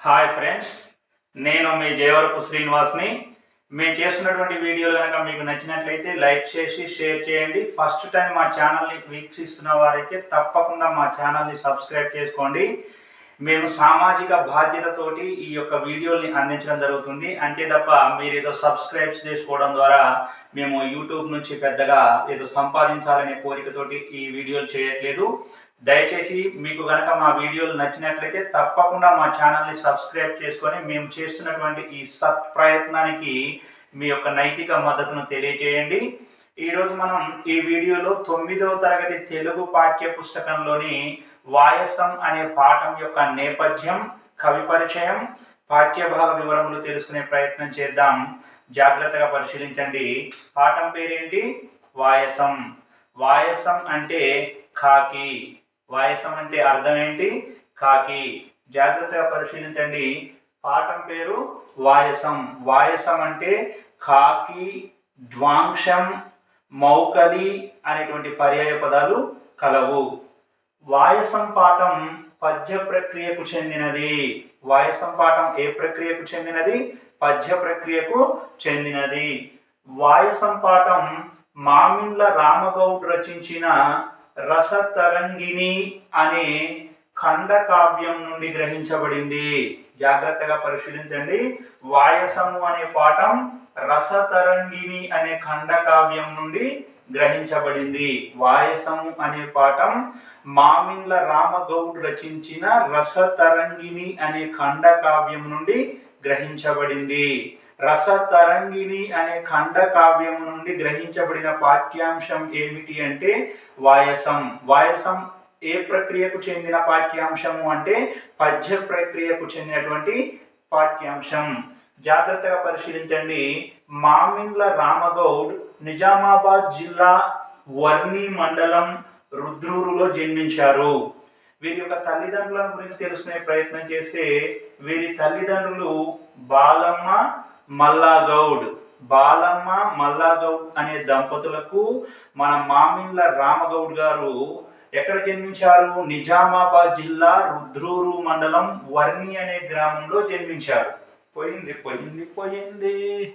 Hi friends నేను మీ జయవరపు శ్రీనివాస్ని. మేము చేస్తున్నటువంటి వీడియోలు కనుక మీకు నచ్చినట్లయితే లైక్ చేసి షేర్ చేయండి. ఫస్ట్ టైం మా ఛానల్ని వీక్షిస్తున్న వారైతే తప్పకుండా మా ఛానల్ని సబ్స్క్రైబ్ చేసుకోండి. మేము సామాజిక బాధ్యతతోటి ఈ యొక్క వీడియోల్ని అందించడం జరుగుతుంది. అంతే తప్ప మీరు ఏదో సబ్స్క్రైబ్ చేసుకోవడం ద్వారా మేము యూట్యూబ్ నుంచి పెద్దగా ఏదో సంపాదించాలనే కోరికతోటి ఈ వీడియోలు చేయట్లేదు. దయచేసి మీకు కనుక మా వీడియోలు నచ్చినట్లయితే తప్పకుండా మా ఛానల్ని సబ్స్క్రైబ్ చేసుకొని మేము చేస్తున్నటువంటి ఈ సత్ ప్రయత్నానికి మీ యొక్క నైతిక మద్దతును తెలియజేయండి. ఈరోజు మనం ఈ వీడియోలో తొమ్మిదవ తరగతి తెలుగు పాఠ్య పుస్తకంలోని వాయసం అనే పాఠం యొక్క నేపథ్యం కవి పరిచయం పాఠ్యభాగ వివరములు తెలుసుకునే ప్రయత్నం చేద్దాం. జాగ్రత్తగా పరిశీలించండి. పాఠం పేరేంటి? వాయసం. వాయసం అంటే కాకి వాయసం అంటే అర్థం ఏంటి? కాకి. జాగ్రత్తగా పరిశీలించండి. పాఠం పేరు వాయసం. వాయసం అంటే కాకి ద్వాంశం మౌకలి అనేటువంటి పర్యాయ పదాలు కలవు. వాయసం పాఠం పద్య ప్రక్రియకు చెందినది. వాయసం పాఠం ఏ ప్రక్రియకు చెందినది? పద్య ప్రక్రియకు చెందినది. వాయసం పాఠం మామిండ్ల రామగౌడ్ రచించిన రసతరంగిణి అనే ఖండకావ్యం నుండి గ్రహించబడింది. జాగ్రత్తగా పరిశీలించండి. వాయసము అనే పాఠం రసతరంగిణి అనే ఖండకావ్యం నుండి గ్రహించబడింది. వాయసము అనే పాఠం మామిన్ల రామగౌడ్ రచించిన రసతరంగిణి అనే ఖండకావ్యం నుండి గ్రహించబడింది. రస తరంగిణి అనే ఖండ కావ్యము నుండి గ్రహించబడిన పాఠ్యాంశం ఏమిటి అంటే వాయసం. వాయసం ఏ ప్రక్రియకు చెందిన పాఠ్యాంశము అంటే పద్య ప్రక్రియకు చెందినటువంటి పాఠ్యాంశం. జాగ్రత్తగా పరిశీలించండి. మామిండ్ల రామగౌడ్ నిజామాబాద్ జిల్లా వర్ణి మండలం రుద్రూరులో జన్మించారు. వీరి యొక్క తల్లిదండ్రుల గురించి తెలుసుకునే ప్రయత్నం చేస్తే వీరి తల్లిదండ్రులు బాలమ్మ మల్లాగౌడ్. బాలమ్మ మల్లాగౌడ్ అనే దంపతులకు మన మామిళ్ళ రామగౌడ్ గారు ఎక్కడ జన్మించారు? నిజామాబాద్ జిల్లా రుద్రూరు మండలం వర్ణి అనే గ్రామంలో జన్మించారు. పోయింది పోయింది పోయింది.